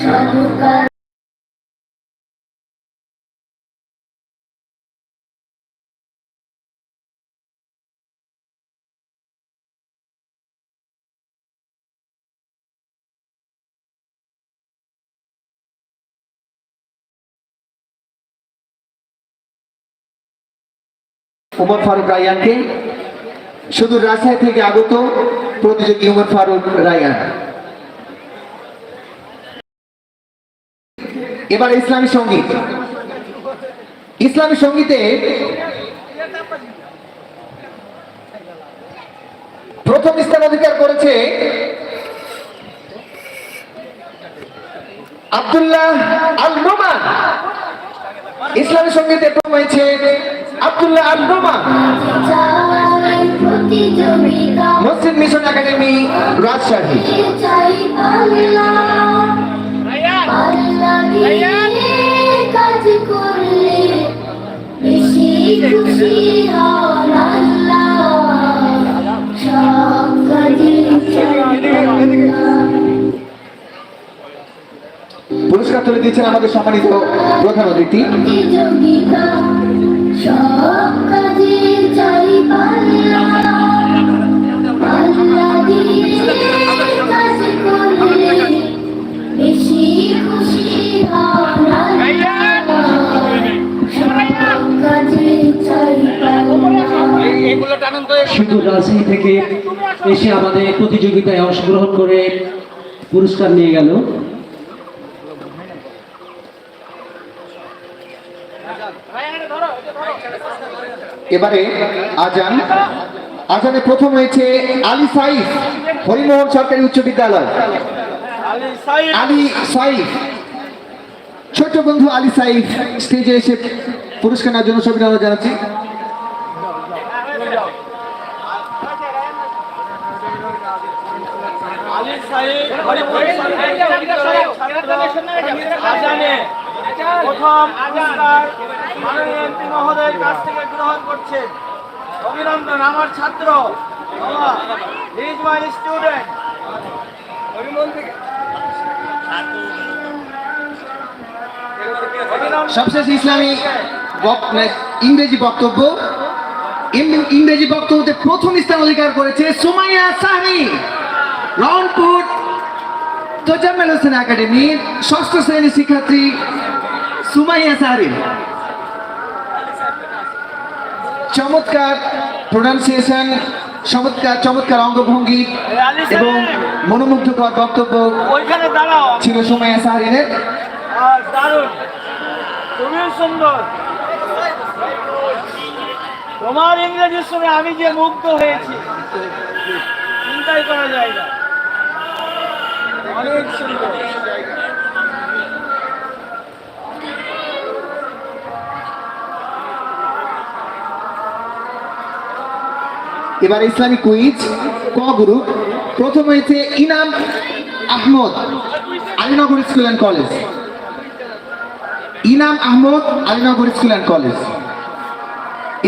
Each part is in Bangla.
সাধুকার উমর ফারুক রায়ানকে। শুধু রাজশাহী থেকে আগত প্রতিযোগী উমর ফারুক রায়ান। এবার ইসলামী সংগীত। ইসলামী সঙ্গীতে প্রথম স্থান অধিকার করেছে আব্দুল্লাহ আল নোমান ইসলামী সঙ্গীতে প্রথম হয়েছে আব্দুল্লাহ আল নোমান চাই মসজিদ মিশন একাডেমি রাজশাহী। কাজ করলে পুরস্কার তুলে দিয়েছেন আমাদের সম্মানিত প্রধান অতিথি। শুধু রাজশাহী থেকে এসে আমাদের প্রতিযোগিতায় অংশগ্রহণ করে পুরস্কার নিয়ে গেল। এবারে আজান। আজানে প্রথম হয়েছে আলী সাইফ হরিমোহন সরকারি উচ্চ বিদ্যালয়। আলী সাইফ। ছোট বন্ধু আলী সাইফ স্টেজে এসে পুরস্কার নেওয়ার জন্য সবিনয় জানাচ্ছি। প্রথম পুরস্কার মাননীয় এমপি মহোদয়ের কাছ থেকে গ্রহণ করছেন অভিনন্দন আমার ছাত্র ইজ মাই স্টুডেন্ট সবশেষ ইসলামী মানে ইংরেজি বক্তব্য ইংরেজি বক্তব্যতে প্রথম স্থান অধিকার করেছে সুমাইয়া সাহনি রংপুর তোজাম্মেল হোসেন একাডেমির ষষ্ঠ শ্রেণির শিক্ষার্থী সুমাইয়া সাহরিন চমৎকার প্রোনাউন্সিয়েশন চমৎকার চমৎকার অঙ্গভঙ্গি এবং মনোমুগ্ধকর বক্তব্য ছিল সুমাইয়া সাহরিনের সুন্দর। তোমার ইংরেজি শুনে আমি যে মুগ্ধ হয়েছি চিন্তাই করা যায় না। অনেক সুন্দর। এবার ইসলামিক কুইজ, ক গ্রুপ? প্রথম হয়েছে Inam Ahmad Alinagar school and college. Inam Ahmad Alinagar school and college.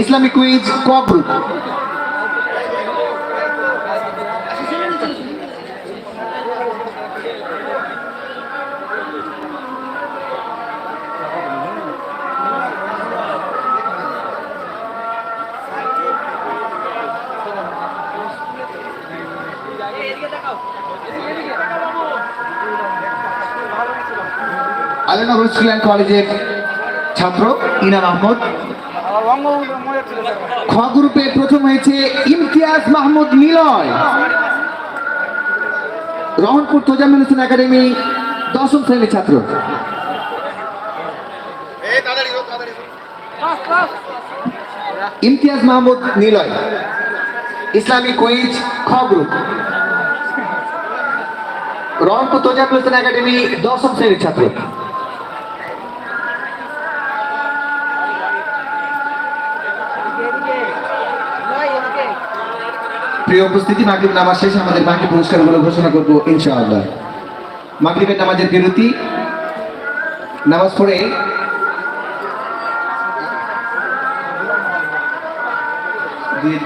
Islamic quiz, ক গ্রুপ? আলীনগর স্কুল অ্যান্ড কলেজের ছাত্র, ইনাম আহমদ। খ গ্রুপে প্রথম হয়েছে ইমতিয়াজ মাহমুদ নিলয়। রহনপুর তোজামিল হোসেন একাডেমি দশম শ্রেণির ছাত্র। ইমতিয়াজ মাহমুদ নিলয়। ইসলামিক কুইজ খ গ্রুপ। রহনপুর তোজামিল হোসেন একাডেমি দশম শ্রেণির ছাত্র। প্রিয় উপস্থিতি, মাগরিব নামাজ শেষে, আমাদের বাকি পুরস্কারগুলো ঘোষণা করব, ইনশাআল্লাহ। মাগরিবের নামাজের বিরতি। নামাজ পড়ে দুই-